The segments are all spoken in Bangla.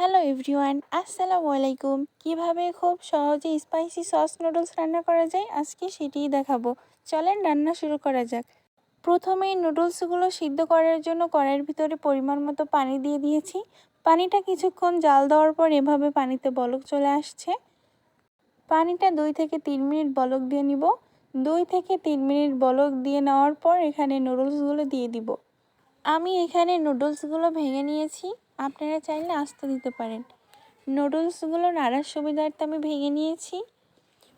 হ্যালো এভরিওয়ান, আসসালামু আলাইকুম। কীভাবে খুব সহজে স্পাইসি সস নুডলস রান্না করা যায় আজকে সেটিই দেখাবো। চলেন রান্না শুরু করা যাক। প্রথমেই নুডলসগুলো সিদ্ধ করার জন্য কড়াইয়ের ভিতরে পরিমাণ মতো পানি দিয়ে দিয়েছি। পানিটা কিছুক্ষণ জাল দেওয়ার পর এভাবে পানিতে বলক চলে আসছে। পানিটা দুই থেকে তিন মিনিট বলক দিয়ে নিব। দুই থেকে তিন মিনিট বলক দিয়ে নেওয়ার পর এখানে নুডলসগুলো দিয়ে দিব। আমি এখানে নুডলসগুলো ভেঙে নিয়েছি। আপনারা চাইলে আস্ত দিতে পারেন। নুডলসগুলো নাড়ার সুবিধার্থে আমি ভেঙে নিয়েছি।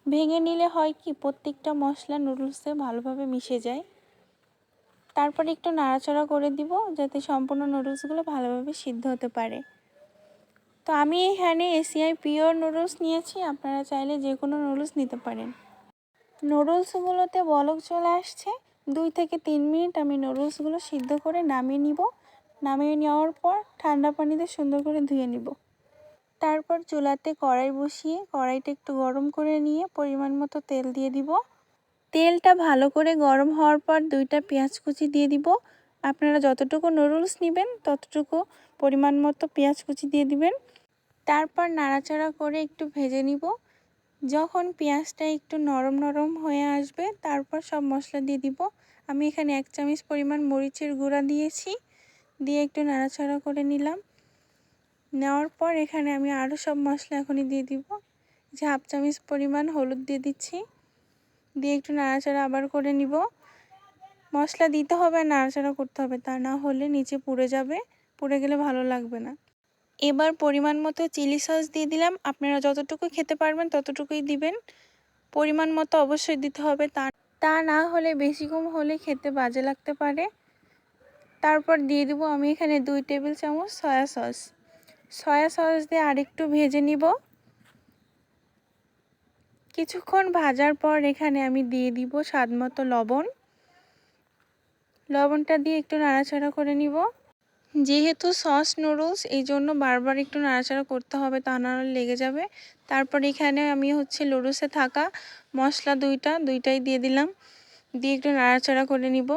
ভেঙে নিলে হয় কি, প্রত্যেকটা মশলা নুডলসে ভালোভাবে মিশে যায়। তারপরে একটু নাড়াচাড়া করে দিব, যাতে সম্পূর্ণ নুডলসগুলো ভালোভাবে সিদ্ধ হতে পারে। তো আমি এখানে এসিআই পিওর নুডলস নিয়েছি, আপনারা চাইলে যে কোনো নুডলস নিতে পারেন। নুডলসগুলোতে বলক চলে আসছে। দুই থেকে তিন মিনিট আমি নুডলসগুলো সিদ্ধ করে নামিয়ে নিব। নামিয়ে নেওয়ার পর ঠান্ডা পানিতে সুন্দর করে ধুয়ে নিব। তারপর চুলাতে কড়াই বসিয়ে কড়াইটা একটু গরম করে নিয়ে পরিমাণ মতো তেল দিয়ে দিব। তেলটা ভালো করে গরম হওয়ার পর দুইটা পেঁয়াজ কুচি দিয়ে দিব। আপনারা যতটুকু নুডলস নেবেন ততটুকু পরিমাণ মতো পেঁয়াজ কুচি দিয়ে দিবেন। তারপর নাড়াচাড়া করে একটু ভেজে নিব। যখন পেঁয়াজটা একটু নরম নরম হয়ে আসবে, তারপর সব মশলা দিয়ে দিব। আমি এখানে এক চামচ পরিমাণ মরিচের গুঁড়া দিয়েছি। দিয়ে একটু নাড়াচাড়া করে নিলাম। নেওয়ার পর এখানে আমি আরও সব মশলা এখনই দিয়ে দিব। যে হাফ চামচ পরিমাণ হলুদ দিয়ে দিচ্ছি। দিয়ে একটু নাড়াচাড়া আবার করে নিব। মশলা দিতে হবে, নাড়াচাড়া করতে হবে, তা না হলে নিচে পুড়ে যাবে। পুড়ে গেলে ভালো লাগবে না। এবার পরিমাণ মতো চিলি সস দিয়ে দিলাম। আপনারা যতটুকু খেতে পারবেন ততটুকুই দিবেন। পরিমাণ মতো অবশ্যই দিতে হবে, তা তা না হলে, বেশি কম হলে খেতে বাজে লাগতে পারে। তারপর দিয়ে দিব আমি এখানে দুই টেবিল চামচ সয়া সস। সয়া সস দিয়ে আরেকটু ভেজে নিব। কিছুক্ষণ ভাজার পর এখানে আমি দিয়ে দিব স্বাদ মতো লবণ। লবণটা দিয়ে একটু নাড়াচাড়া করে নিব। যেহেতু সস নুডলস, এই জন্য বারবার একটু নাড়াচাড়া করতে হবে, তা না লেগে যাবে। তারপর এখানে আমি হচ্ছে লুডুসে থাকা মশলা দুইটা, দুইটাই দিয়ে দিলাম। দিয়ে একটু নাড়াচাড়া করে নিব।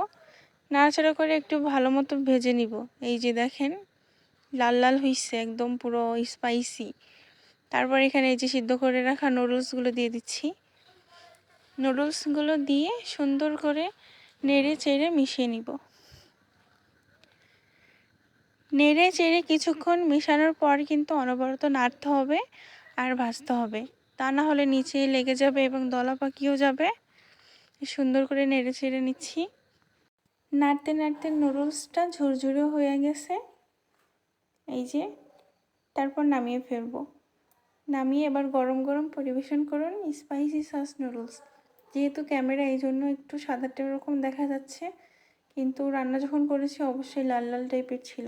নাড়াচাড়া করে একটু ভালো মতো ভেজে নিব। এই যে দেখেন, লাল লাল হইছে, একদম পুরো স্পাইসি তারপর এখানে এই যে সিদ্ধ করে রাখা নুডলসগুলো দিয়ে দিচ্ছি। নুডলসগুলো দিয়ে সুন্দর করে নেড়ে চেড়ে মিশিয়ে নিব। নেড়ে চেড়ে কিছুক্ষণ মেশানোর পর কিন্তু অনবরত নাড়তে হবে আর ভাজতে হবে। তা না হলে নিচে লেগে যাবে এবং দলা পাকিও যাবে। সুন্দর করে নেড়ে চেড়ে নিচ্ছি। নাড়তে নাড়তে নুডলসটা ঝুরঝুরে হয়ে গেছে। এই যে, তারপর নামিয়ে ফেলব। নামিয়ে এবার গরম গরম পরিবেশন করুন স্পাইসি সস নুডলস যেহেতু ক্যামেরা এই জন্য একটু সাদাটে রকম দেখা যাচ্ছে, কিন্তু রান্না যখন করেছি অবশ্যই লাল লাল টাইপের ছিল।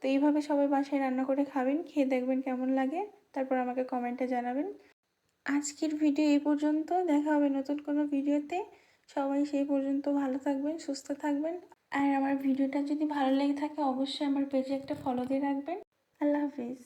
তো এইভাবে সবাই বাসায় রান্না করে খাবেন, খেয়ে দেখবেন কেমন লাগে। তারপর আমাকে কমেন্টে জানাবেন। আজকের ভিডিও এই পর্যন্ত। দেখা হবে নতুন কোনো ভিডিওতে সবাই সেই পর্যন্ত ভালো থাকবেন, সুস্থ থাকবেন। আর আমার ভিডিওটা যদি ভালো লেগে থাকে, অবশ্যই আমার পেজে একটা ফলো দিয়ে রাখবেন। আল্লাহ হাফিজ।